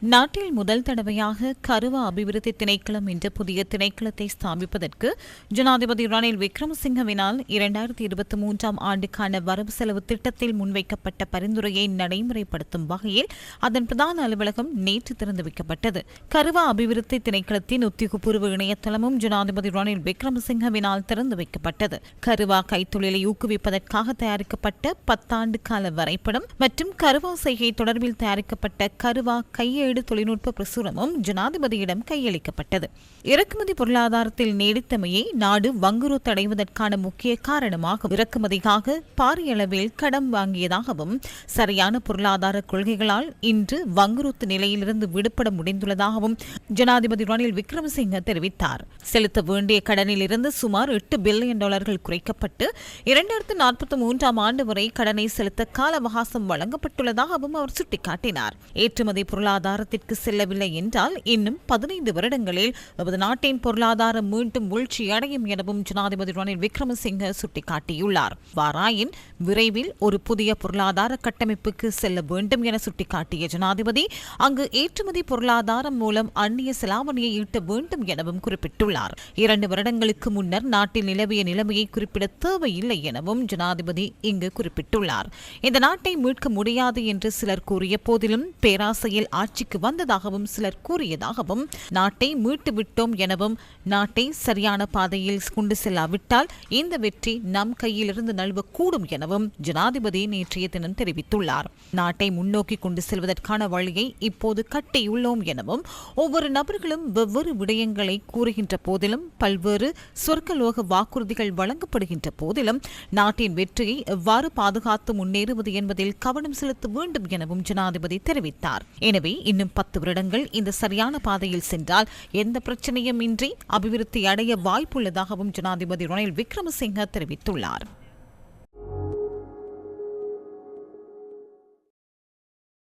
நாட்டில் முதல் தடவையாக கருவ அபிவிருத்தி திணைக்களம் என்ற புதிய திணைக்களத்தை ஸ்தாபிப்பதற்கு ஜனாதிபதி ரணில் விக்ரமசிங்கவினால் இரண்டாயிரத்தி இருபத்தி மூன்றாம் ஆண்டுக்கான வரவு செலவு திட்டத்தில் முன்வைக்கப்பட்ட பரிந்துரையை நடைமுறைப்படுத்தும் வகையில் அதன் பிரதான அலுவலகம் நேற்று திறந்து வைக்கப்பட்டது. கருவ அபிவிருத்தி திணைக்களத்தின் உத்தியோகபூர்வ இணையதளமும் ஜனாதிபதி ரணில் விக்ரமசிங்கவினால் திறந்து வைக்கப்பட்டது. கருவா கைத்தொழிலை ஊக்குவிப்பதற்காக தயாரிக்கப்பட்ட பத்தாண்டு கால வரைபடம் மற்றும் கருவா செய்கை தொடர்பில் தயாரிக்கப்பட்ட கருவா கையெழு கையேடு தொழில்நுட்ப பிரசுரமும் ஜனாதிபதியிடம் கையளிக்கப்பட்டது. இறக்குமதி பொருளாதாரத்தில் நீடித்தமையை நாடு வங்குறுத்தடைவதற்கான முக்கிய காரணமாகும். இறக்குமதிக்காக பாரிய அளவில் கடன் வாங்கியதாகவும் சரியான பொருளாதார கொள்கைகளால் இன்று வங்குறுத்து நிலையிலிருந்து விடுபட முடிந்துள்ளதாகவும் ஜனாதிபதி ரணில் விக்ரமசிங்க தெரிவித்தார். செலுத்த வேண்டிய கடனில் இருந்து சுமார் எட்டு பில்லியன் டாலர்கள் குறைக்கப்பட்டு இரண்டாயிரத்து நாற்பத்தி மூன்றாம் ஆண்டு வரை கடனை செலுத்த கால அவகாசம் வழங்கப்பட்டுள்ளதாகவும் அவர் சுட்டிக்காட்டினார். ஏற்றுமதி பொருளாதார பொருளாதாரத்திற்கு செல்லவில்லை என்றால் இன்னும் பதினைந்து வருடங்களில் நமது நாட்டின் பொருளாதாரம் மீண்டும் வீழ்ச்சி அடையும் எனவும் ஜனாதிபதி ரணில் விக்ரமசிங்க சுட்டிக்காட்டியுள்ளார். வாராயின் விரைவில் ஒரு புதிய பொருளாதார கட்டமைப்புக்கு செல்ல வேண்டும் என சுட்டிக்காட்டிய ஜனாதிபதி அங்கு ஏற்றுமதி பொருளாதாரம் மூலம் அந்நிய செலாவணியை ஈட்ட வேண்டும் எனவும் குறிப்பிட்டுள்ளார். இரண்டு வருடங்களுக்கு முன்னர் நாட்டில் நிலவிய நிலைமையை குறிப்பிட தேவையில்லை எனவும் ஜனாதிபதி இங்கு குறிப்பிட்டுள்ளார். இந்த நாட்டை மீட்க முடியாது என்று சிலர் கூறிய போதிலும் பேராசையில் ஆட்சி ஆட்சிக்கு வந்ததாகவும் சிலர் கூறியதாகவும் நாட்டை மீட்டு விட்டோம் எனவும் நாட்டை சரியான பாதையில் கொண்டு செல்லாவிட்டால் இந்த வெற்றி நம் கையிலிருந்து நழுவக்கூடும் எனவும் ஜனாதிபதி நேற்றைய தினம் தெரிவித்துள்ளார். நாட்டை முன்னோக்கி கொண்டு செல்வதற்கான வழியை இப்போது கட்டியுள்ளோம் எனவும் ஒவ்வொரு நபர்களும் வெவ்வேறு விடயங்களை கூறுகின்ற போதிலும் பல்வேறு சொர்க்கலோக வாக்குறுதிகள் வழங்கப்படுகின்ற போதிலும் நாட்டின் வெற்றியை எவ்வாறு பாதுகாத்து முன்னேறுவது என்பதில் கவனம் செலுத்த வேண்டும் எனவும் ஜனாதிபதி தெரிவித்தார். எனவே இன்னும் பத்து வருடங்கள் இந்த சரியான பாதையில் சென்றால் எந்த பிரச்சனையும் இன்றி அபிவிருத்தி அடைய வாய்ப்புள்ளதாகவும் ஜனாதிபதி ரணில் விக்ரமசிங்க தெரிவித்துள்ளார்.